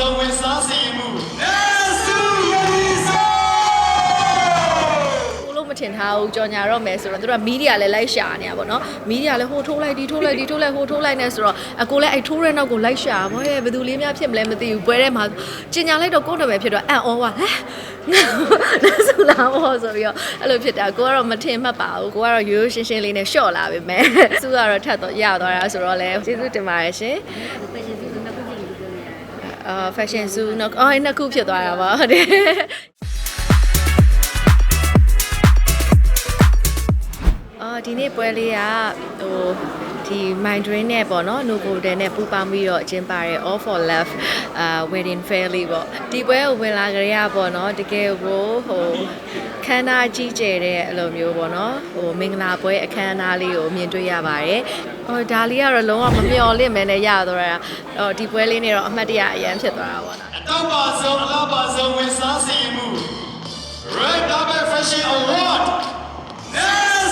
ဆုံးဝင်စားစီမှုနေစုရည်စောကိုလို့မထင်ထားဘူးကြော်ညာတော့မယ်ဆိုတော့သူတို့ကမီဒီယာလည်းလိုက်ရှာနေတာပေါ့နော်မီဒီယာလည်းဟိုထိုးလိုက်ဒီထိုးလိုက်ဒီထိုးလိုက်ဟိုထိုးလိုက်နေဆိုတော့အကိုလည်းအဲ့ထိုးတဲ့နောက်ကိုလိုက်ရှာဘောရဲ့ဘယ်သူလေးများဖြစ်မလဲမသိဘူးပွဲထဲမှာကျင်ညာလိုက်တော့ကိုယ့်နာမည်ဖြစ်တော့အံ့ဩပါဟဲ့နားဆူလာဘောဆိုပြီးတော့အဲ့လိုဖြစ်တာကိုကတော့မထင်မှတ်ပါဘူးကိုကတော့ရိုးရိုးရှင်းရှင်းလေးနဲ့ရှော့လာပြီမဲ့သူကတော့ထပ်တော့ရသွားတာဆိုတော့လည်းကျေးဇူးတင်ပါတယ်ရှင်အာ fashion zoo နော်အော်နှစ်ခုဖြစ်သွားတာပါဟုတ်တယ်အော်ဒီနေ့ပွဲလေးကဟိုဒီ mind drain နဲ့ပေါ့နော် no golden နဲ့ပူပေါင်းပြီးတော့အကျင်းပါတဲ့ all for love အာ wedding fair လေးပေါ့ဒီပွဲကိုဝင်လာကြရပေါ့နော်တကယ်ကိုဟို ခမ်းနားကြီးကျယ်တဲ့အလိုမျိုးပေါ့နော်ဟိုမင်္ဂလာပွဲအခမ်းအနားလေးကိုမြင်တွေ့ရပါတယ်ဟိုဒါလေးကတော့လုံးဝမမျှော်လင့်မဲနဲ့ရသွားတာဟိုဒီပွဲလေးနဲ့တော့အမှတ်တရအရန်ဖြစ်သွားတာပေါ့နော်အတော့ပါဆုံးအလားပါဆုံးဝင်စားစီမှု Red Carpet Fashion Award နေ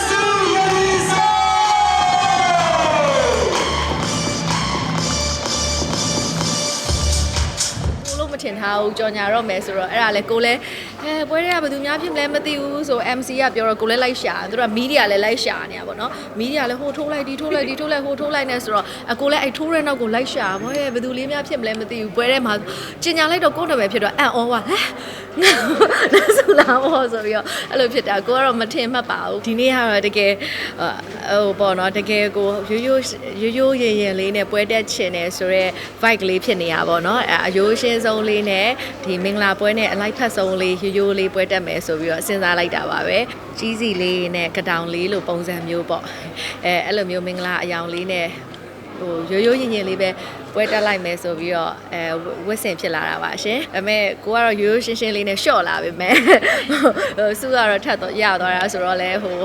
စုရည်စောကိုလို့မထင်ထားဘူးကြော်ညာတော့မယ်ဆိုတော့အဲ့ဒါလေကိုလည်း အဲပွဲတွေကဘယ်သူများဖြစ်မလဲမသိဘူးဆို MC ကပြောတော့ကိုလည်းလိုက်ရှာသူတို့ကမီဒီယာလည်းလိုက်ရှာနေတာပေါ့နော်မီဒီယာလည်းဟိုထိုးလိုက်ဒီထိုးလိုက်ဒီထိုးလိုက်ဟိုထိုးလိုက်နေဆိုတော့အကိုလည်းအဲ့ထိုးတဲ့နောက်ကိုလိုက်ရှာဘောရဲ့ဘယ်သူလေးများဖြစ်မလဲမသိဘူးပွဲထဲမှာကျင်ညာလိုက်တော့ကိုယ့်နာမည်ဖြစ်တော့အံ့ဩပါဟဲ့နားဆူလာဘောဆိုပြီးတော့အဲ့လိုဖြစ်တာကိုကတော့မထင်မှတ်ပါဘူးဒီနေ့ကတော့တကယ်ဟိုပေါ့နော်တကယ်ကိုရိုးရိုးရိုးရိုးရင်ရင်လေးနဲ့ပွဲတက်ချင်တယ်ဆိုတော့ vibe လေးဖြစ်နေတာပေါ့နော်အဲအယိုးရှင်းဆုံးလေးနဲ့ဒီမင်္ဂလာပွဲနဲ့အလိုက်ဖက်ဆုံးလေးရိုးရိုးလေးပွဲတက်မယ်ဆိုပြီးတော့စဉ်းစားလိုက်တာပါပဲကြီးစီလေးနဲ့ကတောင်လေးလိုပုံစံမျိုးပေါ့အဲအဲ့လိုမျိုးမင်္ဂလာအယောင်လေးနဲ့ဟိုရိုးရိုးရင်ရင်လေးပဲပွဲတက်လိုက်မယ်ဆိုပြီးတော့အဲဝစ်စင်ဖြစ်လာတာပါရှင်ဒါပေမဲ့ကိုကတော့ရိုးရိုးရှင်းရှင်းလေးနဲ့ရှော့လာပြီမဲ့ဟိုစုကတော့ထပ်တော့ရသွားတာဆိုတော့လဲဟို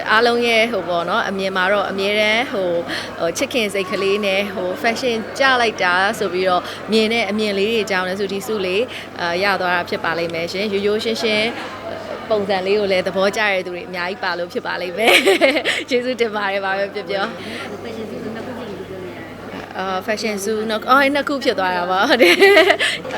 အဲအားလုံးရဲ့ဟိုပေါ့နော်အမြင်မှာတော့အမြဲတမ်းဟိုဟိုချစ်ခင်စိတ်ကလေးနဲ့ဟို fashion ကြလိုက်တာဆိုပြီးတော့မြင်တဲ့အမြင်လေးတွေကြောင်းလဲဆိုဒီစုလေးအာရသွားတာဖြစ်ပါလိမ့်မယ်ရှင်ရိုးရိုးရှင်းရှင်းပုံစံလေးကိုလည်းသဘောကျတဲ့သူတွေအများကြီးပါလို့ဖြစ်ပါလိမ့်မယ်ကျေးဇူးတင်ပါတယ်ပါပဲပြောပြောအာ fashion zoo နော်အော်နှစ်ခုဖြစ်သွားတာပါဟုတ်တယ်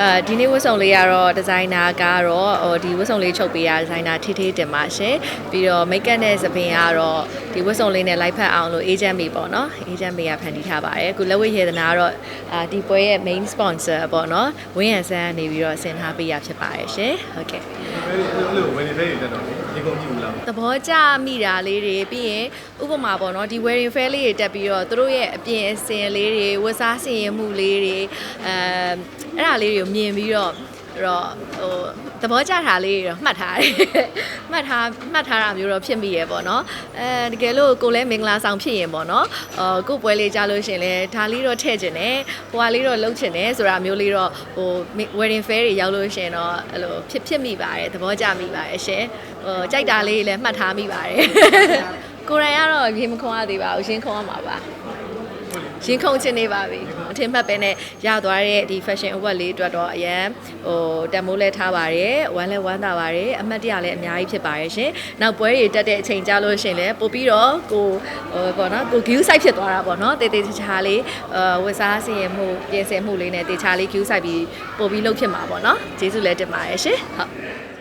အာဒီနေ့ဝတ်စုံလေးကတော့ဒီဇိုင်နာကတော့ဟိုဒီဝတ်စုံလေးချုပ်ပေးရဒီဇိုင်နာထိထိတင်ပါရှင်ပြီးတော့ make up နဲ့သပင်ကတော့ဒီဝတ်စုံလေးနဲ့လိုက်ဖက်အောင်လို့ agent မေပေါ့နော် agent မေကဖန်တီးထားပါတယ်အခုလက်ဝတ်ရေသနာကတော့အာဒီပွဲရဲ့ main sponsor ပေါ့နော်ဝင်းရန်ဆန်းကနေပြီးတော့ဆင်ထားပေးရဖြစ်ပါတယ်ရှင်ဟုတ်ကဲ့အဲ့လိုဝင်နေသေးတယ်တော့ ဒီကုန်ကြည့်ဘူးလားသဘောကျမိတာလေးတွေပြီးရင်ဥပမာပေါ့နော်ဒီ wedding fair လေးတွေတက်ပြီးတော့သူတို့ရဲ့အပြင်အစင်လေးတွေဝတ်စားဆင်ရင်မှုလေးတွေအဲအဲ့ဒါလေးတွေကိုမြင်ပြီးတော့ အဲ့တော့ဟိုသဘောကျတာလေးတွေတော့မှတ်ထားတယ်မှတ်ထားမှတ်ထားတာမျိုးတော့ဖြစ်မိရပေါ့နော်အဲတကယ်လို့ကိုလည်းမင်္ဂလာဆောင်ဖြစ်ရင်ပေါ့နော်အော်ကိုပွဲလေးကြားလို့ရှရင်လဲဒါလေးတော့ထည့်ခြင်းတယ်ဟိုဟာလေးတော့လှုပ်ခြင်းတယ်ဆိုတာမျိုးလေးတော့ဟို wedding fair တွေရောက်လို့ရှရင်တော့အဲ့လိုဖြစ်ဖြစ်မိပါတယ်သဘောကျမိပါတယ်ရှင်ဟိုကြိုက်တာလေးတွေလည်းမှတ်ထားမိပါတယ်ကိုရိုင်ကတော့ရေမခုံရသေးပါဘူးရှင်းခုံရမှာပါ ရှင်းခုံချင်နေပါပြီအထင်မှတ်ပဲနဲ့ရသွားတဲ့ဒီ fashion award လေးအတွက်တော့အရန်ဟိုတန်မိုးလဲထားပါတယ်ဝမ်းလဲဝမ်းသာပါတယ်အမှတ်တရလည်းအများကြီးဖြစ်ပါတယ်ရှင်နောက်ပွဲတွေတက်တဲ့အချိန်ကြာလို့ရှရင်လဲပို့ပြီးတော့ကိုဟိုပေါ့နော်ကို view site ဖြစ်သွားတာပေါ့နော်တေးသေးချာချာလေးအဲဝတ်စားစီရင်မှုပြင်ဆင်မှုလေးနဲ့တေချာလေး view site ပြီးပို့ပြီးလုပ်ဖြစ်မှာပေါ့နော်ကျေးဇူးလည်းတင်ပါတယ်ရှင်ဟုတ်